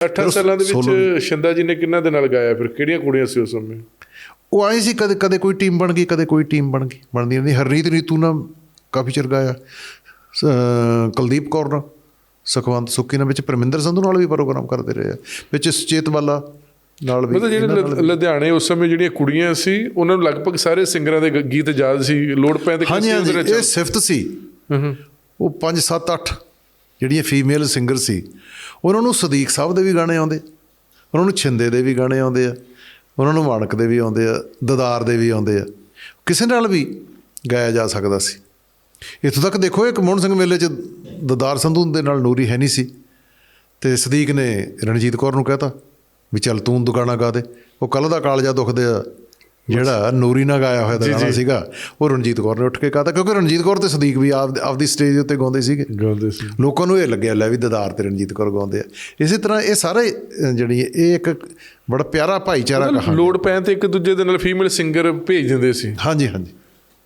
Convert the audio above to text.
8 ਸਾਲਾਂ ਦੇ ਵਿੱਚ ਸ਼ਿੰਦਾ ਜੀ ਨੇ ਕਿੰਨਾ ਦੇ ਨਾਲ ਗਾਇਆ? ਫਿਰ ਕਿਹੜੀਆਂ ਕੁੜੀਆਂ ਸੀ ਉਸ ਸਮੇਂ? ਉਹ ਆਏ ਸੀ ਕਦੇ ਕਦੇ ਕੋਈ ਟੀਮ ਬਣ ਗਈ ਕਦੇ ਕੋਈ ਟੀਮ ਬਣ ਗਈ। ਬਣਦੀ ਰਹਿੰਦੀ। ਹਰਰੀਤ ਰੀਤੂ ਨਾਲ ਕਾਫੀ ਚਿਰ ਗਾਇਆ। ਕੁਲਦੀਪ ਕੌਰ ਨਾਲ। ਸੁਖਵੰਤ ਸੁੱਕੀ ਨਾਲ ਵਿੱਚ ਪਰਮਿੰਦਰ ਸੰਧੂ ਨਾਲ ਵੀ ਪ੍ਰੋਗਰਾਮ ਕਰਦੇ ਰਹੇ ਵਿੱਚ ਸੁਚੇਤ ਵਾਲਾ ਨਾਲ ਵੀ ਮਤਲਬ ਜਿਹੜੇ ਲੁਧਿਆਣੇ ਉਸ ਸਮੇਂ ਜਿਹੜੀਆਂ ਕੁੜੀਆਂ ਸੀ ਉਹਨਾਂ ਨੂੰ ਲਗਭਗ ਸਾਰੇ ਸਿੰਗਰਾਂ ਦੇ ਗੀਤ ਯਾਦ ਸੀ। ਲੋੜ ਪੈਣ ਤੇ ਕਿਸੇ ਉਹਦੇ ਇਹ ਵਿੱਚ? ਸਿਫਤ ਸੀ। ਹੂੰ ਉਹ 5 7 8 ਜਿਹੜੀਆਂ ਫੀਮੇਲ ਸਿੰਗਰ ਸੀ, ਉਹਨਾਂ ਨੂੰ ਸਦੀਕ ਸਾਹਿਬ ਦੇ ਵੀ ਗਾਣੇ ਆਉਂਦੇ ਉਹਨਾਂ ਨੂੰ ਛਿੰਦੇ ਦੇ ਵੀ ਗਾਣੇ ਆਉਂਦੇ ਆ, ਉਹਨਾਂ ਨੂੰ ਮਾਣਕ ਦੇ ਵੀ ਆਉਂਦੇ ਆ, ਦਦਾਰ ਦੇ ਵੀ ਆਉਂਦੇ ਆ। ਕਿਸੇ ਨਾਲ ਵੀ ਗਾਇਆ ਜਾ ਸਕਦਾ ਸੀ। ਇੱਥੋਂ ਤੱਕ ਦੇਖੋ ਇੱਕ ਮੋਹਨ ਸਿੰਘ ਮੇਲੇ 'ਚ ਦਦਾਰ ਸੰਧੂ ਦੇ ਨਾਲ ਨੂਰੀ ਹੈ ਨਹੀਂ ਸੀ। ਤੇ ਸਦੀਕ ਨੇ ਰਣਜੀਤ ਕੌਰ ਨੂੰ ਕਹਿਤਾ ਵੀ ਚੱਲ ਤੂੰ ਦੁਕਾਨਾ ਗਾ ਦੇ, ਉਹ ਕੱਲ ਦਾ ਕਾਲਜਾ ਦੁਖਦੇ ਆ ਜਿਹੜਾ ਨੂਰੀ ਨਾਲ ਗਾਇਆ ਹੋਇਆ ਦਾ ਗਾਣਾ ਸੀਗਾ ਉਹ ਰਣਜੀਤ ਕੌਰ ਨੇ ਉੱਠ ਕੇ ਕਹਤਾ ਕਿਉਂਕਿ ਰਣਜੀਤ ਕੌਰ ਤੇ ਸਦੀਕ ਵੀ ਆਪ ਆਪਦੀ ਸਟੇਜ ਉੱਤੇ ਗਾਉਂਦੇ ਸੀਗੇ। ਗਾਉਂਦੇ ਸੀ। ਲੋਕਾਂ ਨੂੰ ਇਹ ਲੱਗਿਆ ਲੈ ਵੀ ਦਦਾਰ ਤੇ ਰਣਜੀਤ ਕੌਰ ਗਾਉਂਦੇ ਆ। ਇਸੇ ਤਰ੍ਹਾਂ ਇਹ ਸਾਰੇ ਜਿਹੜੀ ਇਹ ਇੱਕ ਬੜਾ ਪਿਆਰਾ ਭਾਈਚਾਰਾ ਕਹਾਣੀ ਲੋੜ ਪੈਣ ਤੇ ਇੱਕ ਦੂਜੇ ਦੇ ਨਾਲ ਫੀਮੇਲ ਸਿੰਗਰ ਭੇਜ ਦਿੰਦੇ ਸੀ। ਹਾਂਜੀ ਹਾਂਜੀ।